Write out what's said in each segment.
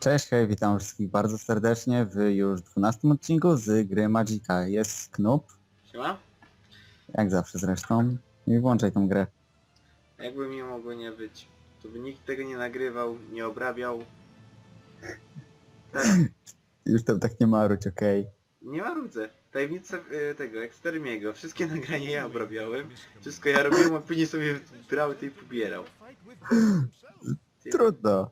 Cześć, hej, witam wszystkich bardzo serdecznie w już 12 odcinku z gry Magica. Jest Knup, Siema? jak zawsze zresztą, i włączaj tą grę. Jakby mi mogło nie być. To by nikt tego nie nagrywał, nie obrabiał. Tak, Już tam tak nie maruć, okej. nie ma rudzę. Tajemnica y, tego, Extermiego. Wszystkie nagrania ja obrabiałem. Wszystko ja robiłem, a później sobie brał to i pobierał. Trudno.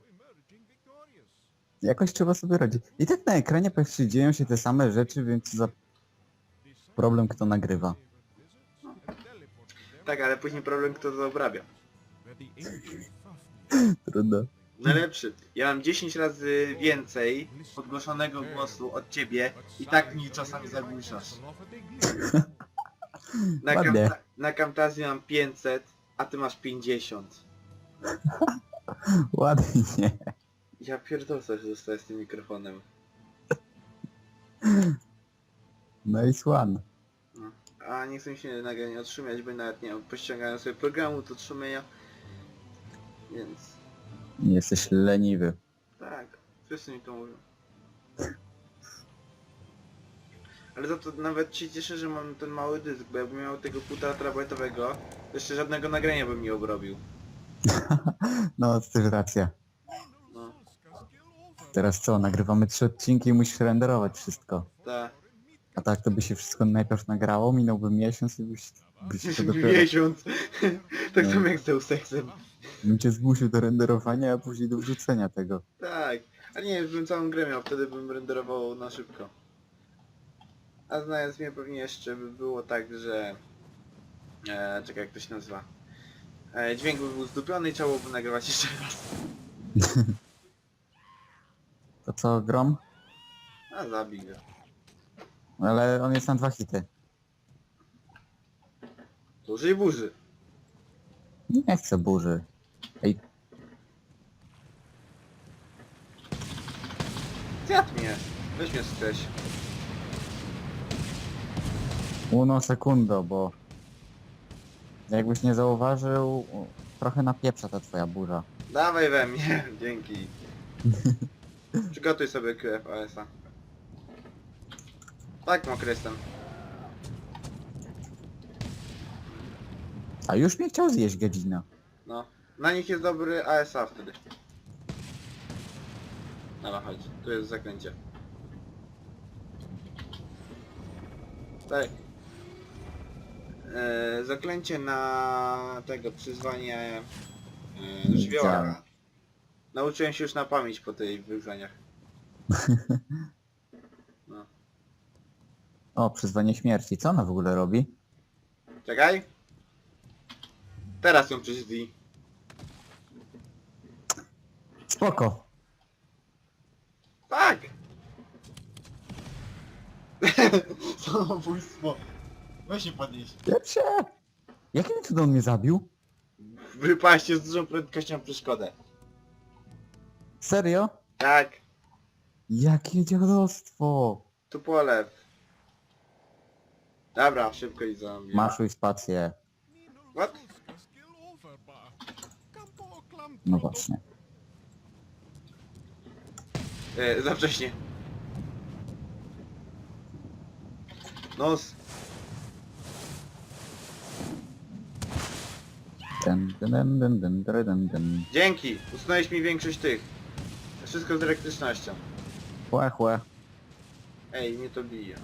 Jakoś trzeba sobie radzić. I tak na ekranie praktycznie dzieją się te same rzeczy, więc za problem kto nagrywa. Tak, ale później problem kto to obrabia. Trudno. Najlepszy. Ja mam 10 razy więcej podgłoszonego głosu od ciebie i tak mi czasami zagłuszasz. Na, Ładnie. kamta- na Camtasie mam 500, a ty masz 50. Ładnie. Ja pierdolę co się zostaje z tym mikrofonem. Nice one. A nie chcę mi się nagrania odszumiać, bo nawet nie mam pościągania sobie programu do odszumienia. Więc Jesteś leniwy. tak, wszyscy mi to mówią. Ale za to nawet się cieszę, że mam ten mały dysk, bo jakbym miał tego 1,5 terabajtowego, to jeszcze żadnego nagrania bym nie obrobił. No, to też racja. Teraz co, nagrywamy trzy odcinki i musisz renderować wszystko. tak. A tak to by się wszystko najpierw nagrało, minąłby miesiąc i byś, byś to dopiero... Miesiąc. tak No. samo jak z Deusexem. bym cię zmusił do renderowania, a później do wrzucenia tego. Tak. A nie, bym całą grę miał, wtedy bym renderował na szybko. A znając mnie pewnie jeszcze by było tak, że... E, czekaj, jak to się nazywa? E, dźwięk by był zdupiony i trzeba byłoby nagrywać jeszcze raz. To co, Grom? A zabij go. Ale on jest na dwa hity. To użyj burzy. Nie chcę burzy. Ej, Zjadł mnie. Weź mnie skreś. uno sekundo, bo... Jakbyś nie zauważył, trochę napieprza ta twoja burza. Dawaj we mnie. Dzięki. Przygotuj sobie QF AS-a. Tak, mokry jestem. A już mnie chciał zjeść godzina. No. Na nich jest dobry ASA wtedy. Dobra, chodź. Tu jest zakręcie. Tak. E, zaklęcie na tego przyzwanie e, żywiołaka. Nauczyłem się już na pamięć po tej wyzwaniach. No. O, przyzwanie śmierci. Co ona w ogóle robi? Czekaj. Teraz ją przyzwij. Spoko. Tak! Samobójstwo. Weź się podnieść. Pierwsze! Jakim cudem on mnie zabił? Wypaście z dużą prędkością przeszkodę. Serio? Tak, Jakie dziadostwo! tu po lew. Dobra, szybko i zombie. Maszuj spację. What? No właśnie. E, za wcześnie. Nos. Dun, dun, dun, dun, dun, dun, dun, dun. Dzięki. Usunąłeś mi większość tych. Wszystko z elektrycznością. Chłe, chłe. Ej, mnie to bije.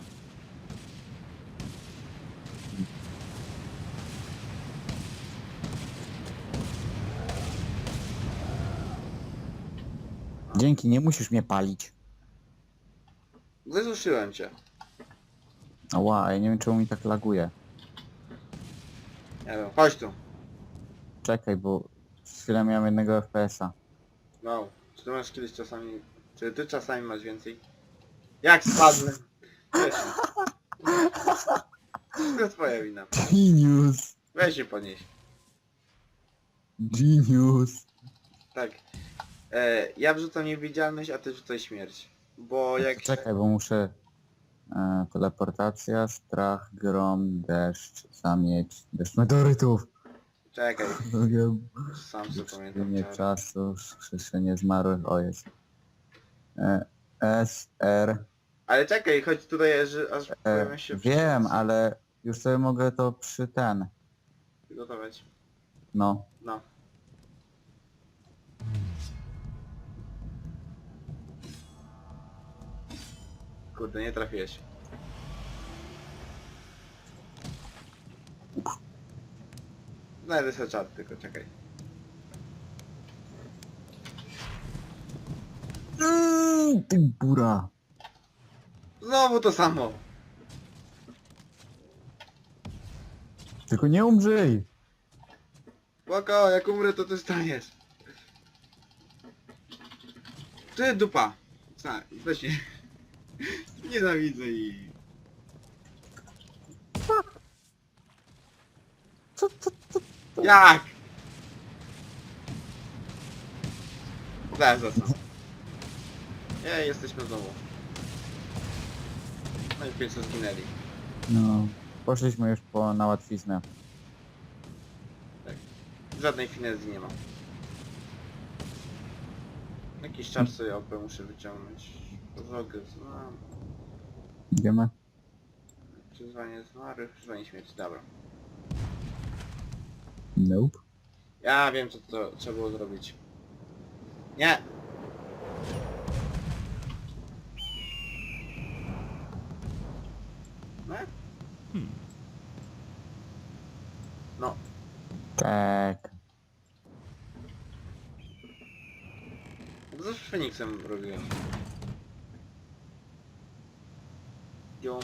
Dzięki, nie musisz mnie palić. Wysuszyłem cię. Ła, ja nie wiem czemu mi tak laguje. Nie wiem, chodź tu. Czekaj, bo przez chwilę miałem jednego FPS-a. No. Czy ty masz kiedyś czasami... Czy ty czasami masz więcej? Jak spadłem? Weź. To twoja wina. Genius! Weź się podnieść. Genius! Tak. E, ja wrzucam niewidzialność, a ty wrzucaj śmierć. Bo jak... Czekaj, bo muszę... E, teleportacja, strach, grom, deszcz, zamieć, deszcz meteorytów. Czekaj, sam sobie pamiętam. Nie czar. czasu, krzeszenie zmarłych, o jest. E, S, R, Ale czekaj, chodź tutaj, że aż e, pojawią się wiem, ale już sobie mogę to przy ten, Przygotować. no. No. Kurde, nie trafiłeś. Sobie czat, tylko czekaj. Mm, Ty bura. Znowu to samo! Tylko nie umrzyj. Spoko, jak umrę to ty staniesz. Ty dupa! Zna, weź nie. Nienawidzę i... Co, co, Jak? Zaraz. Nie, jesteśmy znowu. No i w końcu zginęli. No, poszliśmy już po na łatwiznę. Żadnej finezji nie ma. Jakiś czar sobie OP muszę wyciągnąć. Drogę znam. Idziemy? Przyzwanie zmarłych, przyzwanie śmierci, dobra. Nope. Ja wiem co to trzeba było zrobić. Nie! Nie? No, Tak. to zawsze Feniksem robiłem. Ją.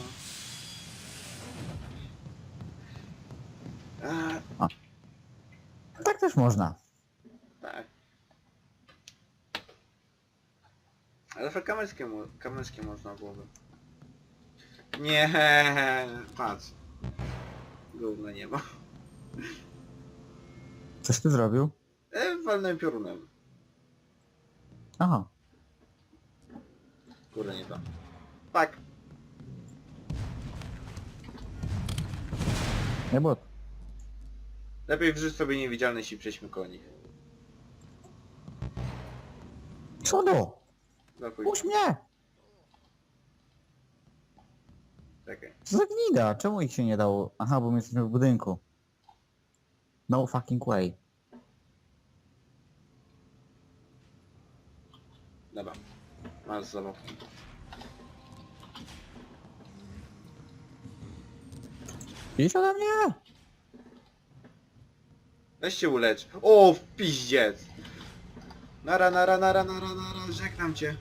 A, Tak też można. tak. Ale zawsze kamerskie, kamerskie można byłoby. Nie, patrz. Gówna nie ma. Coś ty zrobił? E, walnąłem piorunem. Aha. Kurde, nie to. Tak. Nie bot. Lepiej wrzuć sobie niewidzialność i przejdźmy koło nich. Co do? Zapój. Puść mnie! Czekaj. Co za gnida? Czemu ich się nie dało? Aha, bo my jesteśmy w budynku. No fucking way. Dobra. Masz zabawki. Idź ode mnie! Weź się ulecz. O, w piździec! Nara, nara, nara, nara, nara, żegnam cię.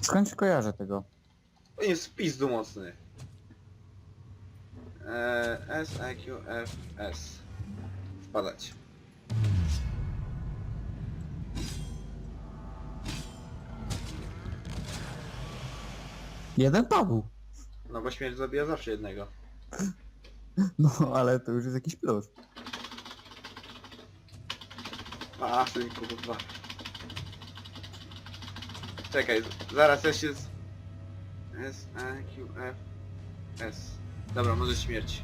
Skąd się kojarzę tego? On jest w pizdu mocny. Eee, S, E, Q, F, S. Wpadać. Jeden Paweł. No bo śmierć zabija zawsze jednego. No, ale to już jest jakiś plus. A, synku, kurwa. Czekaj, z- zaraz ja się z... S, E, Q, F, S. Dobra, może śmierć.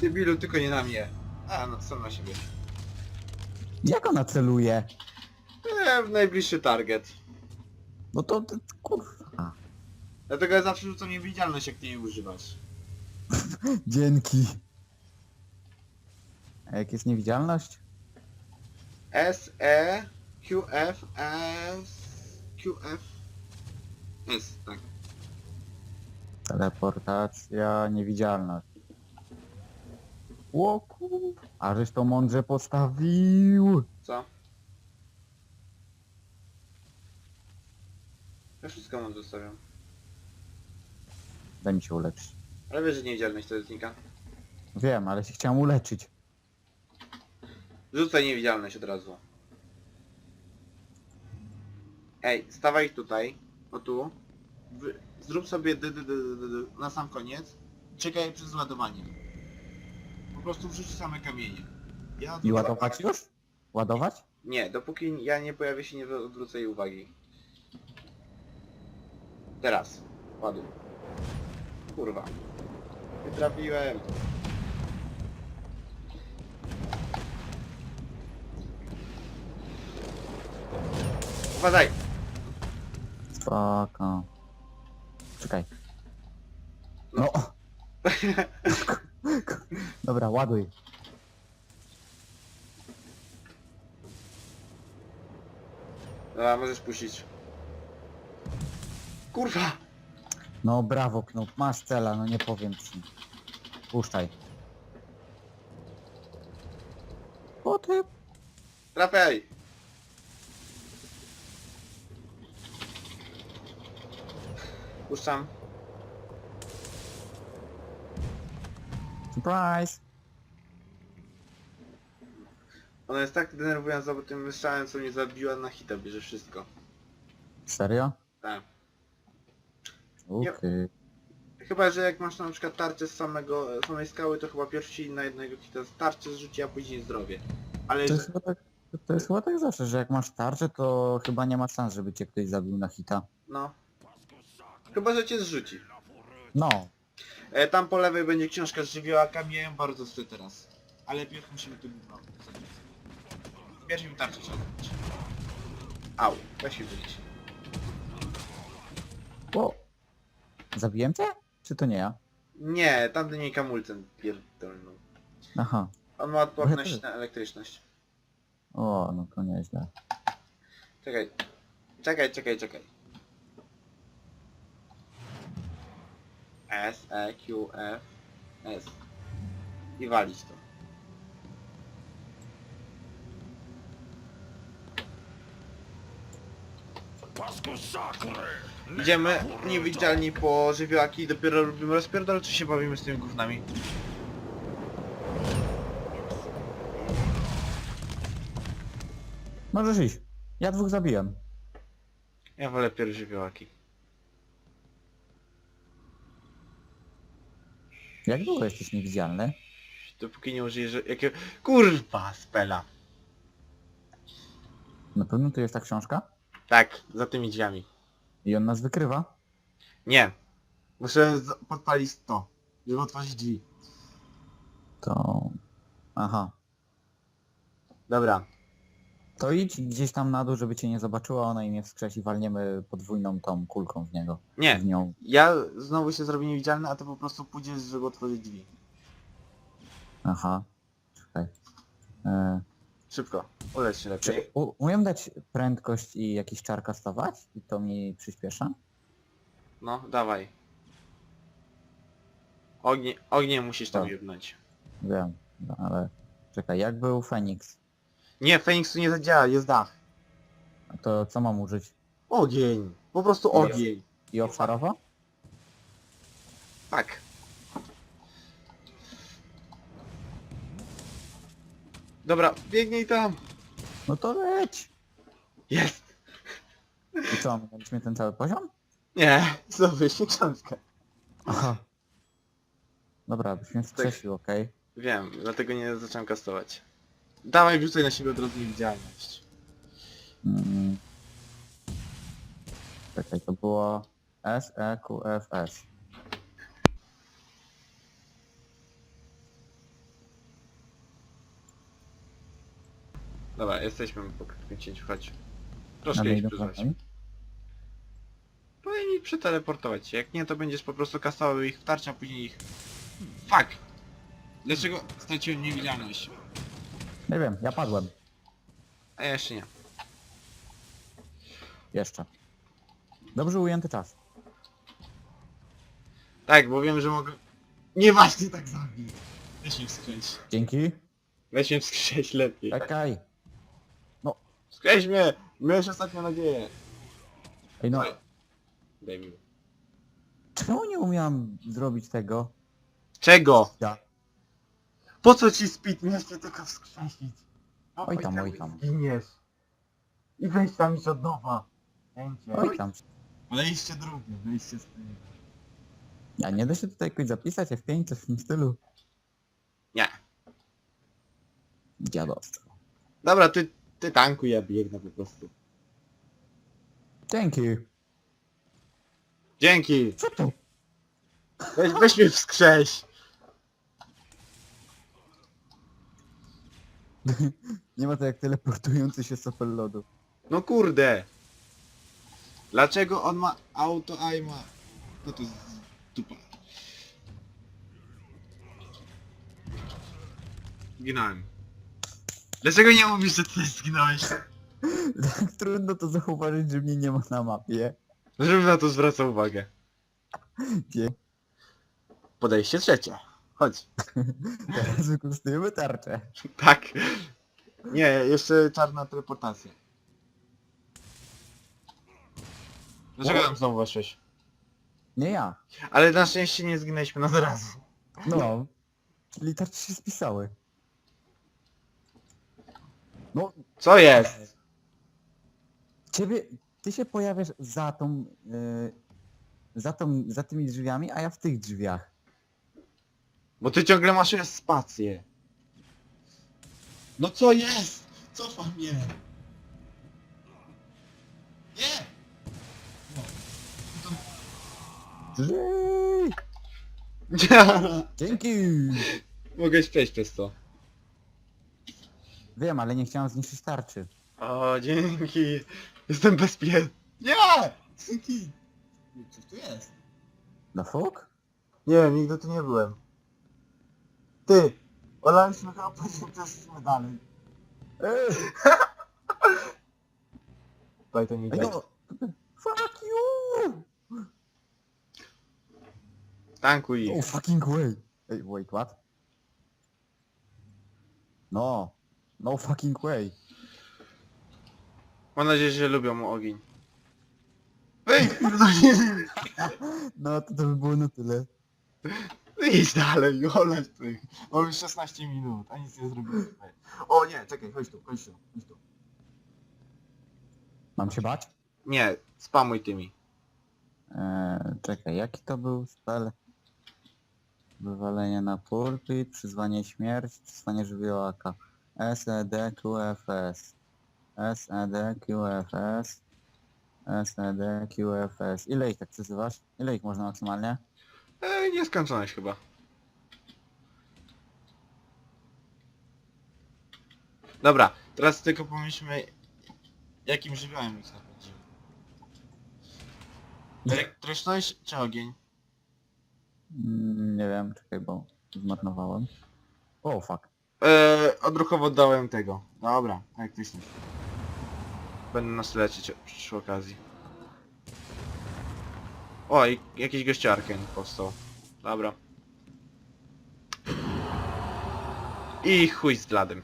Ty Bilu, tylko nie na mnie. A, no sam na siebie. Jak ona celuje? E, w najbliższy target. No to, to kurwa. Dlatego ja zawsze rzucam niewidzialność, jak ty jej używasz. Dzięki. A jak jest niewidzialność? S, E, Q, F, S, Q, F, S, tak. Teleportacja, niewidzialność. O kur... A żeś to mądrze postawił. Co? Ja wszystko mam zostawiam. Daj mi się uleczyć. Ale wiesz, że niewidzialność to znika. Wiem, ale się chciałem uleczyć. Rzucaj niewidzialność od razu. Ej, stawaj tutaj, o tu. Wy, zrób sobie dy, dy, dy, dy, dy, na sam koniec. Czekaj przez ładowanie. Po prostu wrzuć same kamienie. Ja I ładować już? Ładować? Nie, dopóki ja nie pojawię się, nie odwrócę jej uwagi. Teraz. Ładuj. Kurwa. Nie trafiłem. Uważaj! Spoko. Czekaj. No. Dobra, ładuj. Dobra, możesz puścić. Kurwa! No brawo, Knop, masz cela, no nie powiem ci. Puszczaj. O ty... Trafiaj! Puszczam. Surprise! Ona jest tak denerwująca, bo tym strzałem co mnie zabiła na hita bierze wszystko. Serio? Tak. Okej. Chyba, że jak masz na przykład tarczę z samego, z samej skały, to chyba pierwszy na jednego hita tarczę zrzuci, a później zdrowie. Ale To jest chyba tak... To jest chyba tak zawsze, że jak masz tarczę, to chyba nie ma szans, żeby cię ktoś zabił na hita. no. Chyba, że cię zrzuci. No. E, tam po lewej będzie książka z żywiołakami, ja ją bardzo chcę teraz. Ale pierw musimy tu gówno zabić. Pierwszy mi tarczę trzeba zabić. Au, weź się wylić. Zabiłem cię? Czy to nie ja? Nie, tamten nie kamulcem pierdolną. Aha. On ma odporność No na elektryczność. O, no to nieźle. Czekaj. Czekaj, czekaj, czekaj. S, E, Q, F, S. I walić to. Idziemy niewidzialni po żywiołaki i dopiero robimy rozpierdol, czy się bawimy z tymi gównami? Możesz iść. Ja dwóch zabiłem. Ja wolę pierw żywiołaki. Jak długo jesteś niewidzialny? Dopóki nie użyjesz... Jakiego... Kurwa, spela. Na pewno tu jest ta książka? Tak, za tymi drzwiami. I on nas wykrywa? Nie. Muszę z- podpalić to, żeby otworzyć drzwi. To... Aha. Dobra. To idź gdzieś tam na dół, żeby cię nie zobaczyła, ona i mnie wskrzesi, walniemy podwójną tą kulką w niego. Nie. W nią. Ja znowu się zrobię niewidzialny, a ty po prostu pójdziesz, żeby otworzyć drzwi. Aha. Czekaj. E, Szybko. Uleć się lepiej. czy u, umiem dać prędkość i jakiś czar kastować? I to mi przyspiesza? No, dawaj. Ognie, ogniem musisz tam Tak. jebnąć. Wiem, no, ale... Czekaj, jak był Feniks? Nie, Feniks tu nie zadziała, jest dach. To co mam użyć? Ogień. Po prostu ogień. I obszarowo? Tak. Dobra, biegnij tam. No to leć! Jest. I co, mieliśmy ten cały poziom? Nie, zdobyliśmy książkę. Aha. Dobra, byś mnie wskrzesił, okej. Wiem, dlatego nie zacząłem kastować. Dawaj, wrzucaj na siebie od razu niewidzialność. Mm. Czekaj, to było S, E, Q, F, S. Dobra, jesteśmy po krótkim cięciu, chodź. Troszkę ich przyzwać. frontami? Powinni przeteleportować się, jak nie to będziesz po prostu kastował ich w tarczę, a później ich... Fuck! Dlaczego straciłem niewidzialność? Nie wiem, ja padłem. A ja jeszcze nie. Jeszcze. Dobrze ujęty czas. Tak, bo wiem, że mogę... Nieważnie tak zabić. Weź mnie wskrzeć. Dzięki. Weź mnie wskrzeć lepiej. Czekaj. Wskrzeć mnie! Miałeś ostatnią nadzieję. Ej no, Daj mi. czemu nie umiałam zrobić tego? Czego? Ja. Po co ci speed? Miałeś się tylko wskrzesić. Oj tam, oj tam. Zginiesz. I weź tam już od nowa. Chęcie. Oj tam. Wejście drugie, wejście z tym. Ja nie da się tutaj jakoś zapisać F5 coś w tym stylu. Nie. Dziadostwo. Dobra, ty, ty tankuj, ja biegnę po prostu. Dzięki. Dzięki! Co to? Weź, weź mnie wskrześ! Nie ma to jak teleportujący się sopel lodu. No kurde! Dlaczego on ma auto aima? No to z dupa. Zginąłem. Dlaczego nie mówisz, że ty zginąłeś? Tak trudno to zauważyć, że mnie nie ma na mapie. Żebym na to zwracał uwagę. Pie- Podejście trzecie. Chodź. Teraz wykorzystujemy tarczę. Tak. Nie, jeszcze czarna teleportacja. Dlaczego tam znowu weszłeś? Nie ja. Ale na szczęście nie zginęliśmy na razu. No. Czyli tarcze się spisały. No, Co jest? ciebie, ty się pojawiasz za tą, yy, za tą, za tymi drzwiami, a ja w tych drzwiach. Bo ty ciągle masz spację. No co jest? Cofa mnie. Nie! Drzwi! Dzięki! Mogę przejść przez to. Wiem, ale nie chciałem zniszczyć tarczy. O, dzięki. Jestem bezpieczny. Nie! Dzięki. Coś tu jest. Na fuk? Nie wiem, nigdy tu nie byłem. Ty! Olaliśmy chyba później przeszliśmy dalej. Ej, Tutaj to nie ej, działa. no. Fuck you! Tankuj No ich. fucking way. Ej, wait, what? No. No fucking way. Mam nadzieję, że lubią ogień. Ej! No to to by było na tyle. Idź dalej, olać tych. Mam już 16 minut, a nic nie zrobiliśmy. O nie, czekaj, chodź tu, chodź tu, chodź tu. Mam się bać? Nie, spamuj tymi. Eee, czekaj, jaki to był spell? Wywalenie na pulpit, przyzwanie śmierci, przyzwanie żywiołaka. SED QFS. SED QFS. SED QFS. Ile ich tak przyzywasz? Ile ich można maksymalnie? Ej, nieskończoność chyba. Dobra, teraz tylko pomyślmy, jakim żywiołem ich napędziły. Elektryczność czy ogień? Mm, nie wiem, czekaj, bo zmarnowałem. O, fuck. Eee, odruchowo dałem tego. Dobra, elektryczność. Będę nas leczyć przy okazji. O, i jakiś gościarken powstał. Dobra. I chuj z bladym.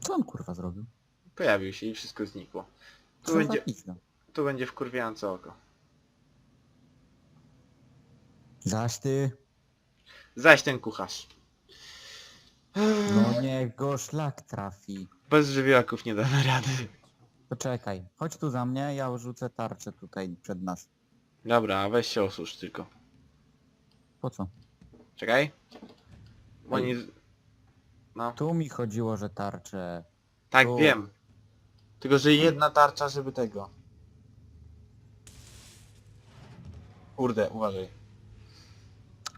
Co on kurwa zrobił? Pojawił się i wszystko znikło. Tu Co za będzie, pizda? tu będzie wkurwiające oko. Zaś ty. Zaś ten kucharz. No niech go szlak trafi. Bez żywiołaków nie damy rady. Poczekaj, chodź tu za mnie, ja rzucę tarczę tutaj przed nas. Dobra, weź się osusz tylko. Po co? Czekaj. Bo nie... No, Tu mi chodziło, że tarczę. tak tu. wiem. Tylko, że jedna tarcza, żeby tego. Kurde, uważaj.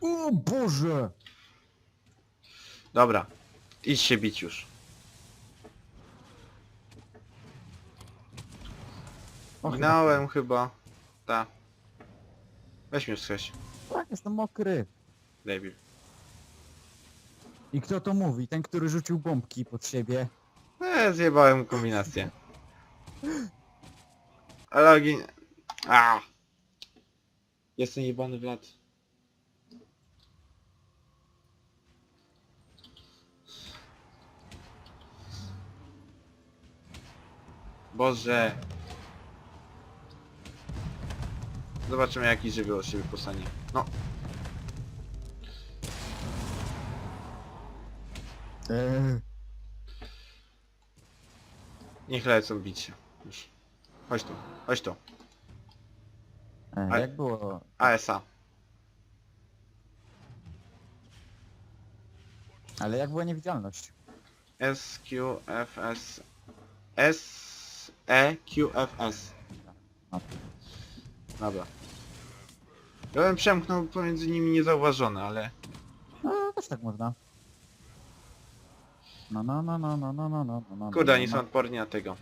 O Boże! Dobra. Idź się bić już. O, chyba- Minąłem chyba. Ta. Weź mnie wskrzeć, Tak, jestem mokry. debil. I kto to mówi? Ten, który rzucił bombki pod siebie. Eee, zjebałem kombinację. Ale ogień... A. Jestem jebany w lat. Boże. Zobaczymy jaki żywioł od siebie postanie. No, Eee, niech lecą bić się. Już. Chodź tu, chodź tu. e, A- jak było? ASA. Ale jak była niewidzialność? S Q F S S E Q F S. No. Dobra. Ja bym przemknął pomiędzy nimi niezauważony, ale... No, też tak można. No, no, no, no, no, no, no, no, no, no. Kurde, no, oni no. są odporni na tego.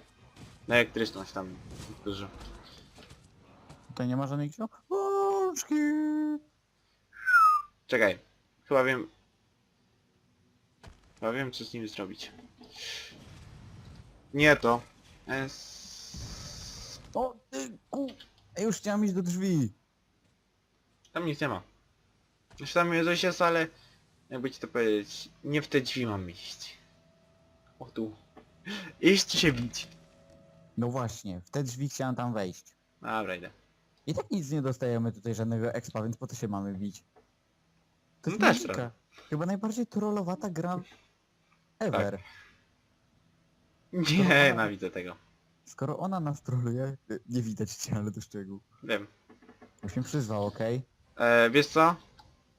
Na elektryczność tam, którzy... Tutaj nie ma żadnych książki. Czekaj, chyba wiem... Chyba wiem, co z nimi zrobić. Nie to. Es... O, ty ku... Ja już chciałem iść do drzwi. Tam nic nie ma. Już tam coś jest, ale... Jakby ci to powiedzieć... Nie w te drzwi mam iść. O tu. Iść się bić. No właśnie, w te drzwi chciałem tam wejść. Dobra, idę. I tak nic nie dostajemy tutaj żadnego expa, więc po to się mamy bić. To No jest też magika. trochę. Chyba najbardziej trollowata gra ever. Nie, nienawidzę tego. Skoro ona nas troluje, y, nie widać cię, ale do szczegółu. Wiem. Już mnie przyzwał, okej? E, wiesz co?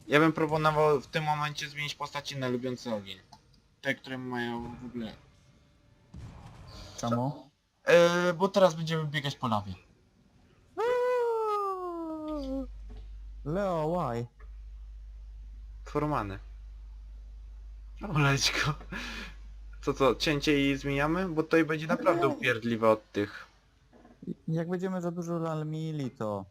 Ja bym proponował w tym momencie zmienić postaci na lubiący ogień. Te, które mają w ogóle... Czemu? E, bo teraz będziemy biegać po lawie. Leo, why? Formany. Oleć go. Co co, cięcie i zmieniamy? Bo tutaj będzie naprawdę upierdliwe od tych. Jak będziemy za dużo lalmili, to...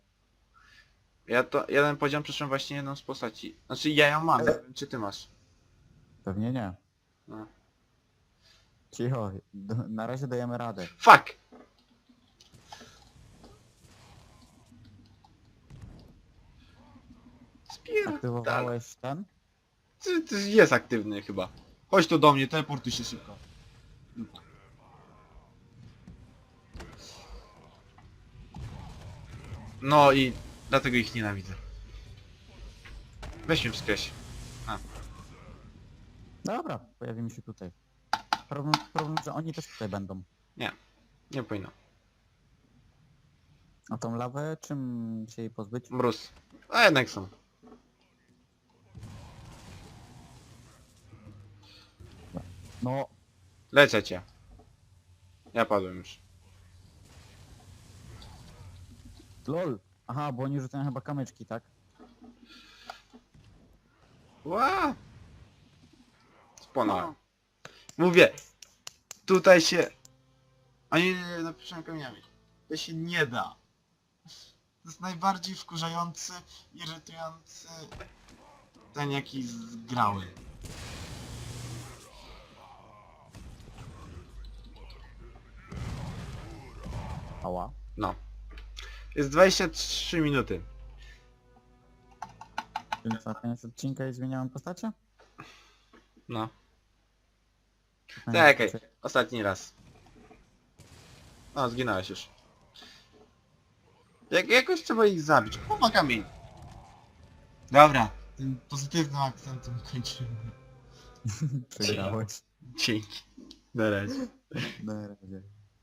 Ja to, jeden poziom przeszłem właśnie jedną z postaci. Znaczy ja ją mam, nie wiem czy ty masz. Pewnie nie. No. Cicho, na razie dajemy radę. Fuck! Spierdala. Aktywowałeś ten? Ty, ty jest aktywny chyba. Chodź tu do mnie, teleportuj się szybko. No i dlatego ich nienawidzę. Weź mnie wskreś. Dobra, pojawimy się tutaj. Problem, problem, że oni też tutaj będą. Nie powinno. A tą lawę, czym się jej pozbyć? Mróz. A jednak są. No, Lecę cię. Ja padłem już. lol. Aha, bo oni rzucają chyba kamyczki, tak? Ła! Spłonąłem. Mówię, tutaj się... A nie, nie, nie, kamieniami. To się nie da. To jest najbardziej wkurzający, irytujący ten jaki zgrały. Ała. No. Jest 23 minuty. Więc na koniec odcinka i zmieniałem postacie? No. Na Czekaj, ostatni raz. O, zginąłeś już. Jak, jakoś trzeba ich zabić. Pomaga mi. Dobra, tym pozytywnym akcentem kończymy. Przegrałeś. Dzięki. Na razie. Na razie.